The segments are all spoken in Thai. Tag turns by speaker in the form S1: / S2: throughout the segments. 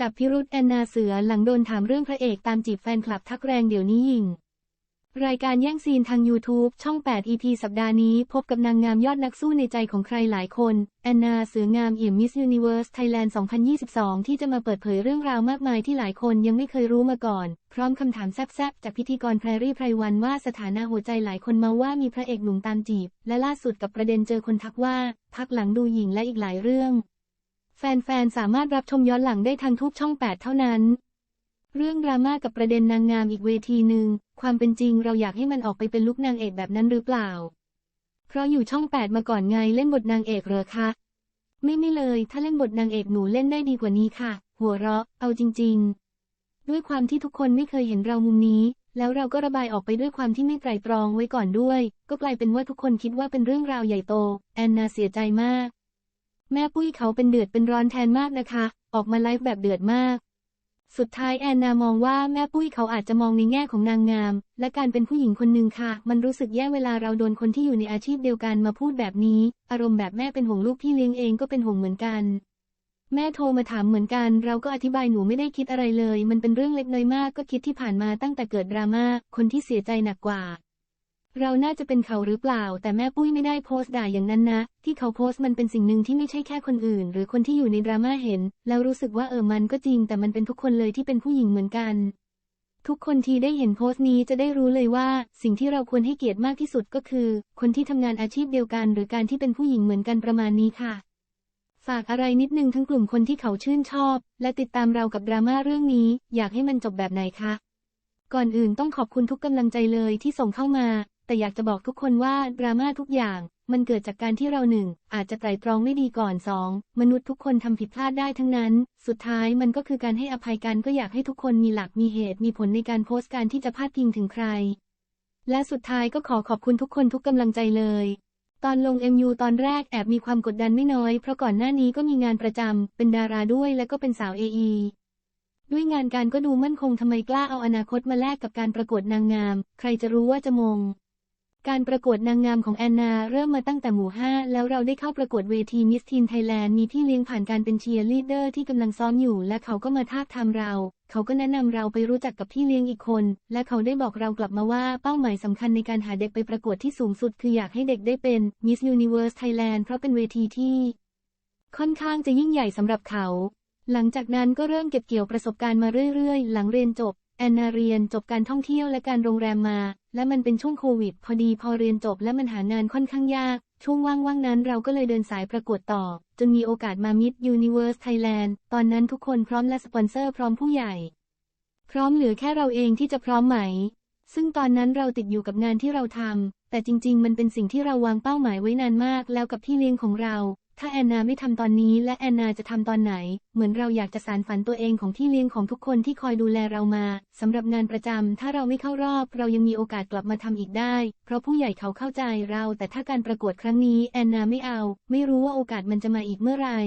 S1: จับพิรุษแอนนาเสือหลังโดนถามเรื่องพระเอกตามจีบแฟนคลับทักแรงเดี๋ยวนี้ยิง รายการแย่งซีนทาง YouTube ช่อง 8 EP สัปดาห์นี้พบกับนางงามยอดนักสู้ในใจของใครหลายคน แอนนาเสืองามเอี่ยมมิสยูนิเว r ร์สไทยแลนด์ 2022 ที่จะมาเปิดเผยเรื่องราวมากมายที่หลายคนยังไม่เคยรู้มาก่อน พร้อมคำถามแซ่บๆ จากพิธีกรแพรรี่ไพรวันว่าสถานะหัวใจหลายคนมาว่ามีพระเอกหนุ่มตามจีบ และล่าสุดกับประเด็นเจอคนทักว่า พักหลังดูหญิงและอีกหลายเรื่อง แฟนๆ สามารถรับชมย้อนหลังได้ทางทุกช่อง 8 เท่านั้น เรื่องดราม่ากับประเด็นนางงามอีกเวทีหนึ่ง ความเป็นจริงเราอยากให้มันออกไปเป็นลุกนางเอกแบบนั้นหรือเปล่า เพราะอยู่ช่อง 8 มาก่อนไงเล่นบทนางเอกเหรอคะ ไม่ไม่เลย ถ้าเล่นบทนางเอกหนูเล่นได้ดีกว่านี้ค่ะ หัวเราะ เอาจริง ๆ ด้วยความที่ทุกคนไม่เคยเห็นเรามุมนี้ แล้วเราก็ระบายออกไปด้วยความที่ไม่ไตร่ตรองไว้ก่อนด้วย ก็กลายเป็นว่าทุกคนคิดว่าเป็นเรื่องราวใหญ่โต แอนนาเสียใจมาก แม่ปุ้ยเขาเป็นเดือดเป็นร้อนแทนมากนะคะ ออกมาไลฟ์แบบเดือดมาก สุดท้ายแอนนามองว่าแม่ปุ้ยเขาอาจจะมองในแง่ของนางงาม และการเป็นผู้หญิงคนหนึ่งค่ะ มันรู้สึกแย่เวลาเราโดนคนที่อยู่ในอาชีพเดียวกันมาพูดแบบนี้ อารมณ์แบบแม่เป็นห่วงลูกพี่เลี้ยงเองก็เป็นห่วงเหมือนกันแม่โทรมาถามเหมือนกัน เราก็อธิบายหนูไม่ได้คิดอะไรเลย มันเป็นเรื่องเล็กน้อยมากก็คิดที่ผ่านมาตั้งแต่เกิดดราม่า คนที่เสียใจหนักกว่า เราน่าจะเป็นเขาหรือเปล่า แต่แม่ปุ้ยไม่ได้โพสต์ด่าอย่างนั้นนะ ที่เขาโพสต์มันเป็นสิ่งหนึ่งที่ไม่ใช่แค่คนอื่น หรือคนที่อยู่ในดราม่าเห็น แล้วรู้สึกว่าเออมันก็จริง แต่มันเป็นทุกคนเลยที่เป็นผู้หญิงเหมือนกัน ทุกคนที่ได้เห็นโพสต์นี้จะได้รู้เลยว่า สิ่งที่เราควรให้เกียรติมากที่สุดก็คือ คนที่ทำงานอาชีพเดียวกัน หรือการที่เป็นผู้หญิงเหมือนกันประมาณนี้ค่ะฝากอะไรนิดนึงทั้งกลุ่มคนที่เขาชื่นชอบ และติดตามเรากับดราม่าเรื่องนี้ อยากให้มันจบแบบไหนคะ ก่อนอื่นต้องขอบคุณทุกกำลังใจเลยที่ส่งเข้ามา แต่อยากจะบอกทุกคนว่าดราม่าทุกอย่าง มันเกิดจากการที่เราหนึ่งอาจจะไตร่ตรองไม่ดีก่อนสองมนุษย์ทุกคนทำผิดพลาดได้ทั้งนั้น สุดท้ายมันก็คือการให้อภัยกันก็อยากให้ทุกคนมีหลักมีเหตุมีผลในการโพสต์การที่จะพาดพิงถึงใคร และสุดท้ายก็ขอขอบคุณทุกคนทุกกำลังใจเลยตอนลง MU ตอนแรกแอบมีความกดดันไม่น้อย เพราะก่อนหน้านี้ก็มีงานประจำ เป็นดาราด้วยและก็เป็นสาว AE ด้วยงานการก็ดูมั่นคงทำไมกล้าเอาอนาคตมาแลกกับการประกวดนางงาม ใครจะรู้ว่าจะมง การประกวดนางงามของแอนนาเริ่มมาตั้งแต่หมู่ห้าแล้วเราได้เข้าประกวดเวทีมิสทีนไทยแลนด์มีพี่เลี้ยงผ่านการเป็นเชียร์ลีดเดอร์ที่กำลังซ้อมอยู่ และเขาก็มาทาบทามเรา เขาก็แนะนำเราไปรู้จักกับพี่เลี้ยงอีกคน และเขาได้บอกเรากลับมาว่าเป้าหมายสำคัญในการหาเด็กไปประกวดที่สูงสุด คืออยากให้เด็กได้เป็น Miss Universe Thailand เพราะเป็นเวทีที่ ค่อนข้างจะยิ่งใหญ่สำหรับเขา หลังจากนั้นก็เริ่มเก็บเกี่ยวประสบการณ์มาเรื่อย ๆ หลังเรียนจบ แอนนาเรียนจบการท่องเที่ยวและการโรงแรมมา และมันเป็นช่วงโควิด พอดีพอเรียนจบและมันหางานค่อนข้างยาก ช่วงว่างๆนั้นเราก็เลยเดินสายประกวดต่อ จนมีโอกาสมา Miss Universe Thailand ตอนนั้นทุกคนพร้อมและสปอนเซอร์พร้อมผู้ใหญ่ พร้อมเหลือแค่เราเองที่จะพร้อมไหม ซึ่งตอนนั้นเราติดอยู่กับงานที่เราทำแต่จริงๆ มันเป็นสิ่งที่เราวางเป้าหมายไว้นานมากแล้วกับพี่เลี้ยงของเรา ถ้าแอนนาไม่ทำตอนนี้และแอนนาจะทำตอนไหน เหมือนเราอยากจะสานฝันตัวเองของพี่เลี้ยงของทุกคนที่คอยดูแลเรามาสำหรับงานประจำถ้าเราไม่เข้ารอบ เรายังมีโอกาสกลับมาทำอีกได้ เพราะผู้ใหญ่เขาเข้าใจเรา แต่ถ้าการประกวดครั้งนี้แอนนาไม่เอา ไม่รู้ว่าโอกาสมันจะมาอีกเมื่อไหร่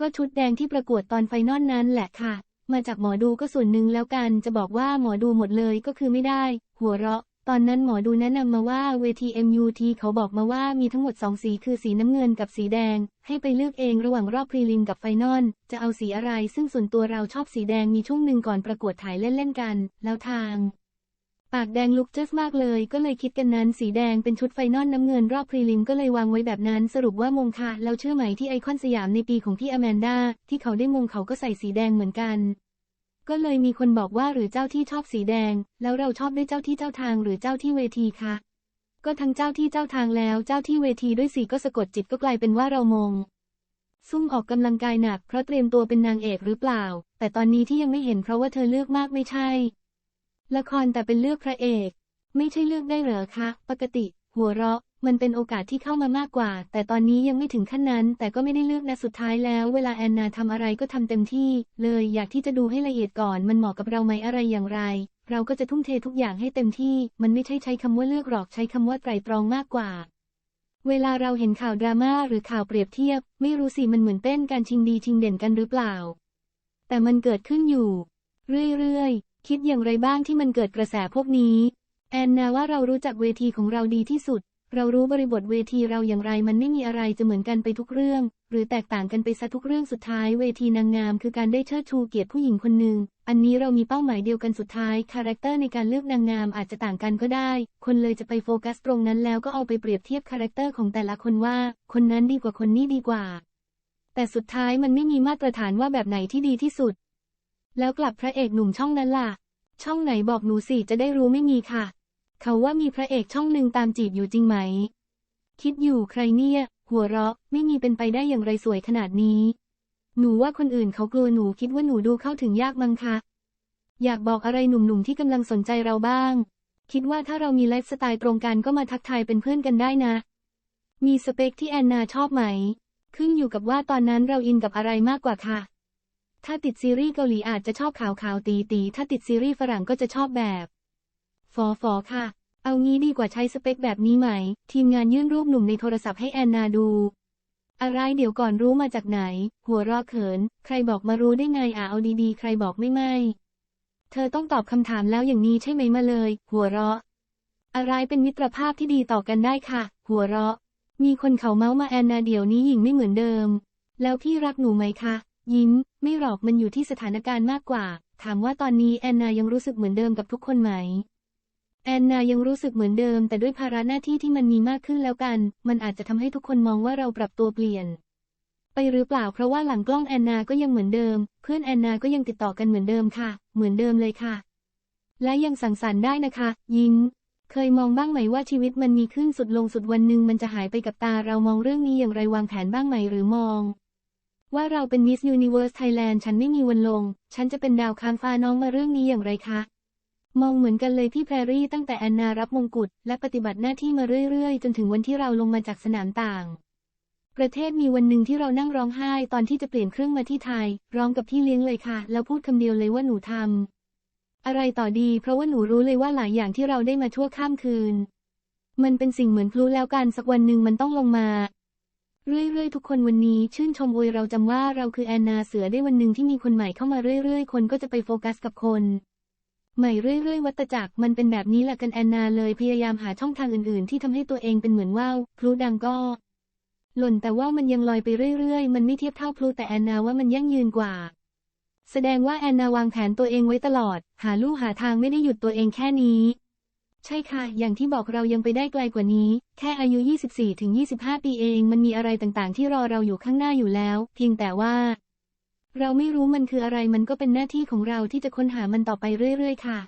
S1: ก็ชุดแดงที่ประกวดตอนไฟนอลนั้นแหละค่ะ มาจากหมอดูก็ส่วนหนึ่งแล้วกัน จะบอกว่าหมอดูหมดเลยก็คือไม่ได้ หัวเราะ ตอนนั้นหมอดูแนะนำมาว่าเวที MUT เขาบอกมาว่ามีทั้งหมด2สีคือสีน้ำเงินกับสีแดง ให้ไปเลือกเองระหว่างรอบพรีลิมกับไฟนอลจะเอาสีอะไร ซึ่งส่วนตัวเราชอบสีแดงมีช่วงหนึ่งก่อนประกวดถ่ายเล่นๆกัน แล้วทาง ปากแดงลุกเจสมากเลย ก็เลยคิดกันนั้น สีแดงเป็นชุดไฟนอลน้ำเงินรอบพรีลิมก็เลยวางไว้แบบนั้น สรุปว่ามงค่ะแล้วเชื่อไหมที่ไอคอนสยามในปีของพี่อแมนดาที่เขาได้มงเขาก็ใส่สีแดงเหมือนกัน ก็เลยมีคนบอกว่าหรือเจ้าที่ชอบสีแดง แล้วเราชอบด้วยเจ้าที่เจ้าทางหรือเจ้าที่เวทีคะ ก็ทั้งเจ้าที่เจ้าทางแล้วเจ้าที่เวทีด้วยสีก็สะกดจิตก็กลายเป็นว่าเรามง ซุ่มออกกำลังกายหนักเพราะเตรียมตัวเป็นนางเอกหรือเปล่า แต่ตอนนี้ที่ยังไม่เห็นเพราะว่าเธอเลือกมากไม่ใช่ ละครแต่เป็นเลือกพระเอก ไม่ใช่เลือกได้เหรอคะ ปกติ หัวเราะ มันเป็นโอกาสที่เข้ามามากกว่า แต่ตอนนี้ยังไม่ถึงขั้นนั้น แต่ก็ไม่ได้เลือกนะสุดท้ายแล้ว เวลาแอนนาทำอะไรก็ทำเต็มที่ เลยอยากที่จะดูให้ละเอียดก่อน มันเหมาะกับเราไหมอะไรอย่างไร เราก็จะทุ่มเททุกอย่างให้เต็มที่ มันไม่ใช่ใช้คำว่าเลือกหรอกใช้คำว่าไตรตรองมากกว่าเวลาเราเห็นข่าวดราม่าหรือข่าวเปรียบเทียบ ไม่รู้สิมันเหมือนเต้นการชิงดีชิงเด่นกันหรือเปล่า แต่มันเกิดขึ้นอยู่ เรื่อยๆ คิดอย่างไรบ้างที่มันเกิดกระแสพวกนี้ แอนนาว่าเรารู้จักเวทีของเราดีที่สุด เรารู้บริบทเวทีเราอย่างไรมันไม่มีอะไรจะเหมือนกันไปทุกเรื่อง หรือแตกต่างกันไปซะทุกเรื่องสุดท้ายเวทีนางงามคือการได้เชิดชูเกียรติผู้หญิงคนหนึ่ง อันนี้เรามีเป้าหมายเดียวกันสุดท้ายคาแรคเตอร์ในการเลือกนางงามอาจจะต่างกันก็ได้ คนเลยจะไปโฟกัสตรงนั้นแล้วก็เอาไปเปรียบเทียบคาแรคเตอร์ของแต่ละคนว่า คนนั้นดีกว่าคนนี้ดีกว่า แต่สุดท้ายมันไม่มีมาตรฐานว่าแบบไหนที่ดีที่สุด แล้วกลับพระเอกหนุ่มช่องนั้นล่ะ ช่องไหนบอกหนูสิจะได้รู้ไม่มีค่ะ เขาว่ามีพระเอกช่องหนึ่งตามจีบอยู่จริงไหม คิดอยู่ใครเนี่ย หัวเราะไม่มีเป็นไปได้อย่างไรสวยขนาดนี้ หนูว่าคนอื่นเขากลัวหนูคิดว่าหนูดูเข้าถึงยากมั้งคะ อยากบอกอะไรหนุ่มๆที่กำลังสนใจเราบ้าง คิดว่าถ้าเรามีไลฟ์สไตล์ตรงกันก็มาทักทายเป็นเพื่อนกันได้นะ มีสเปคที่แอนนาชอบไหม ขึ้นอยู่กับว่าตอนนั้นเราอินกับอะไรมากกว่าค่ะ ถ้าติดซีรีส์เกาหลีอาจจะชอบขาวขาวตีตีถ้าติดซีรีส์ฝรั่งก็จะชอบแบบ ฟอฟอค่ะ เอางี้ดีกว่าใช้สเปคแบบนี้ไหม ทีมงานยื่นรูปหนุ่มในโทรศัพท์ให้แอนนาดู อะไรเดี๋ยวก่อนรู้มาจากไหน หัวเรอเขิน ใครบอกมารู้ได้ไงอะเอาดีๆ ใครบอกไม่ไม่ เธอต้องตอบคำถามแล้วอย่างนี้ใช่ไหมมาเลย หัวเราะ อะไรเป็นมิตรภาพที่ดีต่อกันได้ค่ะ หัวเราะ มีคนเขาเมาส์มาแอนนาเดี๋ยวนี้หญิงไม่เหมือนเดิม แล้วพี่รักหนูไหมคะ ยิ้ม ไม่หรอกมันอยู่ที่สถานการณ์มากกว่าถามว่าตอนนี้แอนนายังรู้สึกเหมือนเดิมกับทุกคนไหม แอนนายังรู้สึกเหมือนเดิม แต่ด้วยภาระหน้าที่ที่มันมีมากขึ้นแล้วกัน มันอาจจะทำให้ทุกคนมองว่าเราปรับตัวเปลี่ยน ไปหรือเปล่าเพราะว่าหลังกล้องแอนนาก็ยังเหมือนเดิม เพื่อนแอนนาก็ยังติดต่อกันเหมือนเดิมค่ะ เหมือนเดิมเลยค่ะ และยังสังสรรค์ได้นะคะ ยิ้มเคยมองบ้างไหมว่าชีวิตมันมีขึ้นสุดลงสุดวันหนึ่งมันจะหายไปกับตาเรามองเรื่องนี้อย่างไรวางแผนบ้างไหมหรือมอง ว่าเราเป็นมิสยูนิเว r ร์สไทยแลนด์ฉันไม่มีวันลง ฉันจะเป็นดาวค้างฟ้าน้องมาเรื่องนี้อย่างไรคะ มองเหมือนกันเลยพี่แพรรี่ตั้งแต่แอนนารับมงกุฎและปฏิบัติหน้าที่มาเรื่อยๆ จนถึงวันที่เราลงมาจากสนามต่าง ประเทศมีวันหนึ่งที่เรานั่งร้องไห้ตอนที่จะเปลี่ยนเครื่องมาที่ไทย ร้องกับพี่เลี้ยงเลยค่ะ แล้วพูดคำเดียวเลยว่าหนูทำอะไรต่อดี เพราะว่าหนูรู้เลยว่าหลายอย่างที่เราได้มาชั่วข้ามคืน มันเป็นสิ่งเหมือนพลุแล้วกันสักวันหนึ่งมันต้องลงมาเรื่อยๆ ทุกคนวันนี้ชื่นชมโวยเราจำว่าเราคือแอนนาเสือได้วันหนึ่งที่มีคนใหม่เข้ามาเรื่อยๆ คนก็จะไปโฟกัสกับคน ใหม่เรื่อยๆ วัตจักรมันเป็นแบบนี้แหละกันแอนนาเลยพยายามหาช่องทางอื่นๆ ที่ทำให้ตัวเองเป็นเหมือนว่าวพลุดังก็ หล่นแต่ว่ามันยังลอยไปเรื่อยๆ มันไม่เทียบเท่าพลุแต่แอนนาว่ามันยั่งยืนกว่า แสดงว่าแอนนาวางแผนตัวเองไว้ตลอด หาลู่หาทางไม่ได้หยุดตัวเองแค่นี้ ใช่ค่ะ อย่างที่บอกเรายังไปได้ไกลกว่านี้ แค่อายุ 24-25 ปีเอง มันมีอะไรต่างๆ ที่รอเราอยู่ข้างหน้าอยู่แล้ว เพียงแต่ว่า เราไม่รู้มันคืออะไรมันก็เป็นหน้าที่ของเราที่จะค้นหามันต่อไปเรื่อยๆ ค่ะ